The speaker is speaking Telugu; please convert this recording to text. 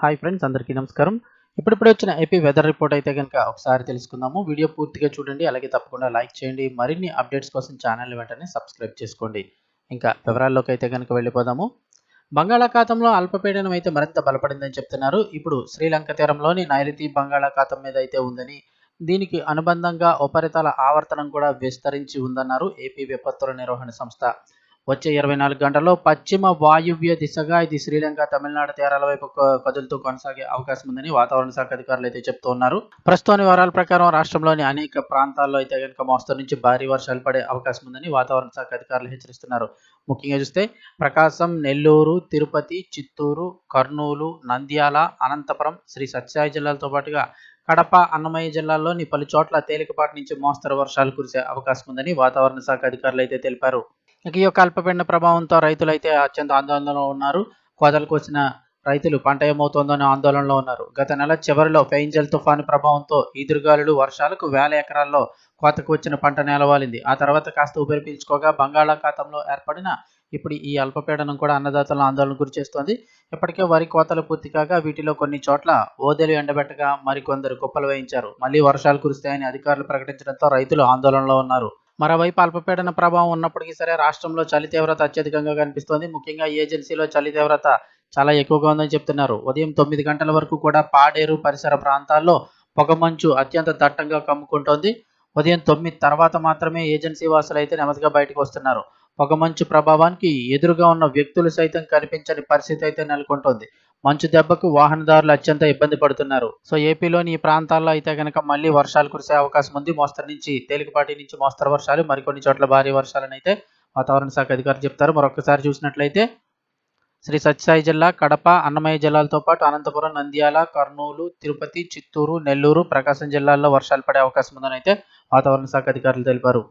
హాయ్ ఫ్రెండ్స్ అందరికీ నమస్కారం. ఇప్పుడిప్పుడు వచ్చిన ఏపీ వెదర్ రిపోర్ట్ అయితే కనుక ఒకసారి తెలుసుకుందాము. వీడియో పూర్తిగా చూడండి అలాగే తప్పకుండా లైక్ చేయండి. మరిన్ని అప్డేట్స్ కోసం ఛానల్ వెంటనే సబ్స్క్రైబ్ చేసుకోండి. ఇంకా వివరాల్లోకి అయితే కనుక వెళ్ళిపోదాము. బంగాళాఖాతంలో అల్పపీడనం అయితే మరింత బలపడిందని చెప్తున్నారు. ఇప్పుడు శ్రీలంక తీరంలోని నైరుతి బంగాళాఖాతం మీద అయితే ఉందని దీనికి అనుబంధంగా ఉపరితల ఆవర్తనం కూడా విస్తరించి ఉందన్నారు ఏపీ విపత్తుల నిర్వహణ సంస్థ. వచ్చే ఇరవై నాలుగు గంటల్లో పశ్చిమ వాయువ్య దిశగా ఇది శ్రీలంక తమిళనాడు తీరాల వైపు కదులుతూ కొనసాగే అవకాశం ఉందని వాతావరణ శాఖ అధికారులు అయితే చెప్తూ ఉన్నారు. ప్రస్తుతం వివరాల ప్రకారం రాష్ట్రంలోని అనేక ప్రాంతాల్లో అయితే కనుక మోస్తరు నుంచి భారీ వర్షాలు పడే అవకాశం ఉందని వాతావరణ శాఖ అధికారులు హెచ్చరిస్తున్నారు. ముఖ్యంగా చూస్తే ప్రకాశం నెల్లూరు తిరుపతి చిత్తూరు కర్నూలు నంద్యాల అనంతపురం శ్రీ సత్యసాయి జిల్లాలతో పాటుగా కడప అన్నమయ్య జిల్లాల్లోని పలు చోట్ల తేలికపాటి నుంచి మోస్తరు వర్షాలు కురిసే అవకాశం ఉందని వాతావరణ శాఖ అధికారులు అయితే తెలిపారు. ఇక ఈ యొక్క అల్పపీడన ప్రభావంతో రైతులు అయితే అత్యంత ఆందోళనలో ఉన్నారు. కోతలకు వచ్చిన రైతులు పంట ఏమవుతోందని ఆందోళనలో ఉన్నారు. గత నెల చివరిలో పెయింజల్ తుఫాను ప్రభావంతో ఈదురుగాలులు వర్షాలకు వేల ఎకరాల్లో కోతకు వచ్చిన పంట నేలవాలింది. ఆ తర్వాత కాస్త ఊపిరి పీల్చుకోగా బంగాళాఖాతంలో ఏర్పడిన ఇప్పుడు ఈ అల్పపీడనం కూడా అన్నదాతలను ఆందోళన గురి చేస్తోంది. ఇప్పటికే వరి కోతలు పూర్తి కాగా వీటిలో కొన్ని చోట్ల ఓదెలు ఎండబెట్టగా మరికొందరు కుప్పలు వేయించారు. మళ్ళీ వర్షాలు కురుస్తాయని అధికారులు ప్రకటించడంతో రైతులు ఆందోళనలో ఉన్నారు. మరోవైపు అల్పపీడన ప్రభావం ఉన్నప్పటికీ సరే రాష్ట్రంలో చలి తీవ్రత అత్యధికంగా కనిపిస్తోంది. ముఖ్యంగా ఈ ఏజెన్సీలో చలి తీవ్రత చాలా ఎక్కువగా ఉందని చెప్తున్నారు. ఉదయం తొమ్మిది గంటల వరకు కూడా పాడేరు పరిసర ప్రాంతాల్లో పొగమంచు అత్యంత దట్టంగా కమ్ముకుంటోంది. ఉదయం తొమ్మిది తర్వాత మాత్రమే ఏజెన్సీ వాసులు అయితే నెమ్మదిగా బయటకు వస్తున్నారు. పొగమంచు ప్రభావానికి ఎదురుగా ఉన్న వ్యక్తులు సైతం కనిపించని పరిస్థితి అయితే నెలకొంటుంది. మంచు దెబ్బకు వాహనదారులు అత్యంత ఇబ్బంది పడుతున్నారు. సో ఏపీలోని ఈ ప్రాంతాల్లో అయితే కనుక మళ్ళీ వర్షాలు కురిసే అవకాశం ఉంది. మోస్తరు నుంచి తేలికపాటి నుంచి మోస్తరు వర్షాలు మరికొన్ని చోట్ల భారీ వర్షాలని అయితే వాతావరణ శాఖ అధికారులు చెప్తారు. మరొకసారి చూసినట్లయితే శ్రీ సత్యసాయి జిల్లా కడప అన్నమయ్య జిల్లాలతో పాటు అనంతపురం నంద్యాల కర్నూలు తిరుపతి చిత్తూరు నెల్లూరు ప్రకాశం జిల్లాల్లో వర్షాలు పడే అవకాశం ఉందని అయితే వాతావరణ శాఖ అధికారులు తెలిపారు.